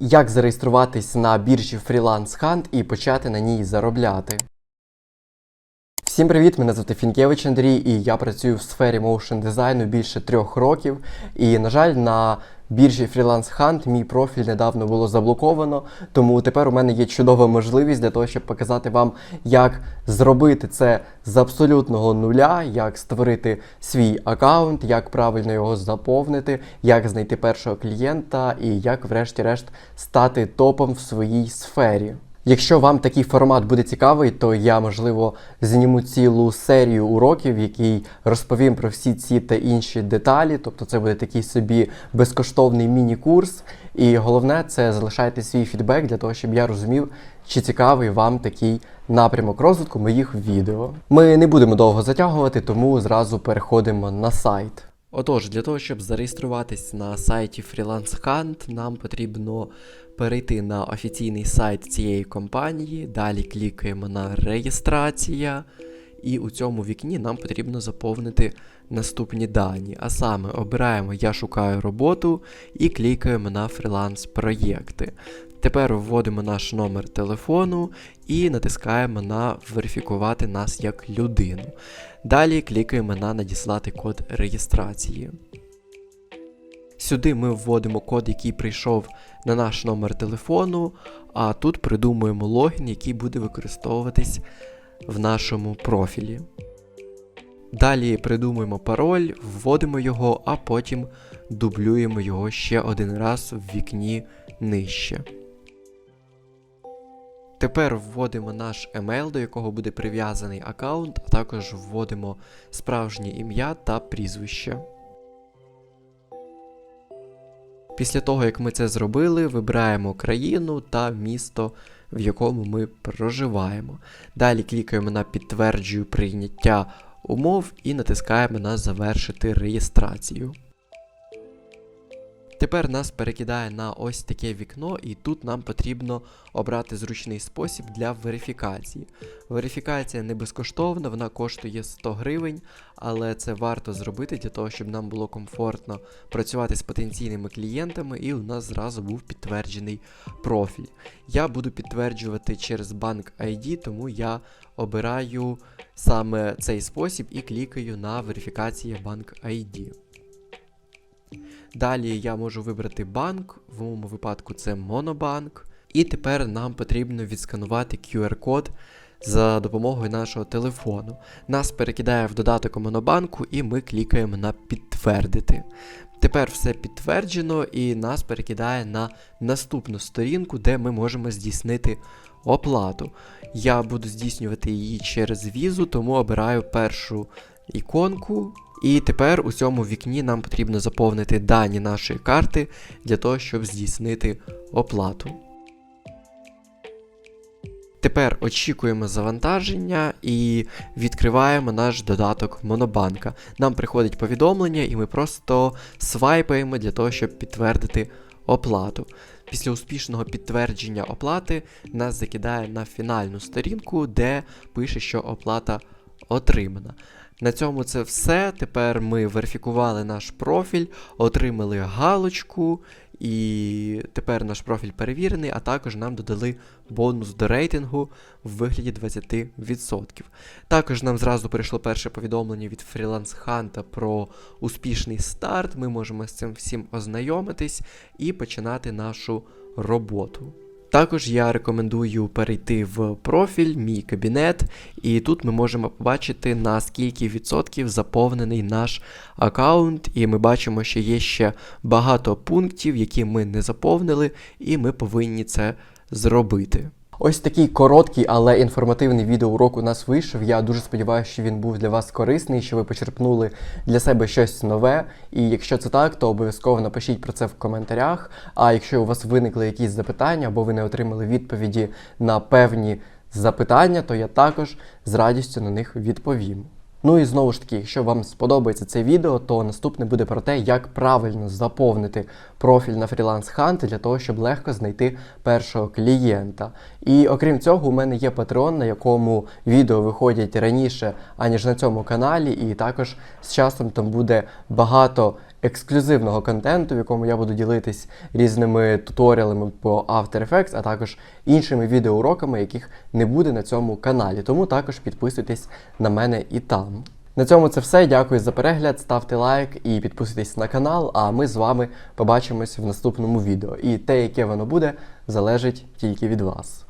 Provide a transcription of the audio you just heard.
як зареєструватись на біржі Freelance Hunt і почати на ній заробляти. Всім привіт! Мене звати Фінкевич Андрій, і я працюю в сфері моушен дизайну більше трьох років. І, на жаль, на біржі Freelance Hunt мій профіль недавно було заблоковано, тому тепер у мене є чудова можливість для того, щоб показати вам, як зробити це з абсолютного нуля, як створити свій аккаунт, як правильно його заповнити, як знайти першого клієнта і як, врешті-решт, стати топом в своїй сфері. Якщо вам такий формат буде цікавий, то я, можливо, зніму цілу серію уроків, в якій розповім про всі ці та інші деталі. Тобто це буде такий собі безкоштовний міні-курс. І головне це залишайте свій фідбек для того, щоб я розумів, чи цікавий вам такий напрямок розвитку моїх відео. Ми не будемо довго затягувати, тому зразу переходимо на сайт. Отож, для того, щоб зареєструватись на сайті Freelance Hunt, нам потрібно перейти на офіційний сайт цієї компанії. Далі клікаємо на реєстрація, і у цьому вікні нам потрібно заповнити наступні дані. А саме обираємо Я шукаю роботу і клікаємо на фріланс проєкти. Тепер вводимо наш номер телефону і натискаємо на верифікувати нас як людину. Далі клікаємо на надіслати код реєстрації. Сюди ми вводимо код, який прийшов на наш номер телефону, а тут придумуємо логін, який буде використовуватись в нашому профілі. Далі придумуємо пароль, вводимо його, а потім дублюємо його ще один раз в вікні нижче. Тепер вводимо наш емейл, до якого буде прив'язаний аккаунт, а також вводимо справжнє ім'я та прізвище. Після того, як ми це зробили, вибираємо країну та місто, в якому ми проживаємо. Далі клікаємо на підтверджую прийняття умов і натискаємо на завершити реєстрацію. Тепер нас перекидає на ось таке вікно, і тут нам потрібно обрати зручний спосіб для верифікації. Верифікація не безкоштовна, вона коштує 100 гривень, але це варто зробити для того, щоб нам було комфортно працювати з потенційними клієнтами, і у нас зразу був підтверджений профіль. Я буду підтверджувати через банк ID, тому я обираю саме цей спосіб і клікаю на верифікація банк ID. Далі я можу вибрати банк, в моєму випадку це Монобанк. І тепер нам потрібно відсканувати QR-код за допомогою нашого телефону. Нас перекидає в додаток Монобанку, і ми клікаємо на підтвердити. Тепер все підтверджено, і нас перекидає на наступну сторінку, де ми можемо здійснити оплату. Я буду здійснювати її через візу, тому обираю першу іконку. І тепер у цьому вікні нам потрібно заповнити дані нашої карти для того, щоб здійснити оплату. Тепер очікуємо завантаження і відкриваємо наш додаток Монобанка. Нам приходить повідомлення, і ми просто свайпаємо для того, щоб підтвердити оплату. Після успішного підтвердження оплати нас закидає на фінальну сторінку, де пише, що оплата отримана. На цьому це все. Тепер ми верифікували наш профіль, отримали галочку, і тепер наш профіль перевірений, а також нам додали бонус до рейтингу в вигляді 20%. Також нам зразу прийшло перше повідомлення від Freelance Hunt про успішний старт. Ми можемо з цим всім ознайомитись і починати нашу роботу. Також я рекомендую перейти в профіль, мій кабінет, і тут ми можемо побачити на скільки відсотків заповнений наш аккаунт, і ми бачимо, що є ще багато пунктів, які ми не заповнили, і ми повинні це зробити. Ось такий короткий, але інформативний відеоурок у нас вийшов. Я дуже сподіваюся, що він був для вас корисний, що ви почерпнули для себе щось нове. І якщо це так, то обов'язково напишіть про це в коментарях. А якщо у вас виникли якісь запитання або ви не отримали відповіді на певні запитання, то я також з радістю на них відповім. Ну і знову ж таки, якщо вам сподобається це відео, то наступне буде про те, як правильно заповнити профіль на Freelance Hunt для того, щоб легко знайти першого клієнта. І окрім цього, у мене є Patreon, на якому відео виходять раніше, аніж на цьому каналі, і також з часом там буде багато ексклюзивного контенту, в якому я буду ділитись різними туторіалами по After Effects, а також іншими відеоуроками, яких не буде на цьому каналі. Тому також підписуйтесь на мене і там. На цьому це все. Дякую за перегляд. Ставте лайк і підписуйтесь на канал. А ми з вами побачимось в наступному відео. І те, яке воно буде, залежить тільки від вас.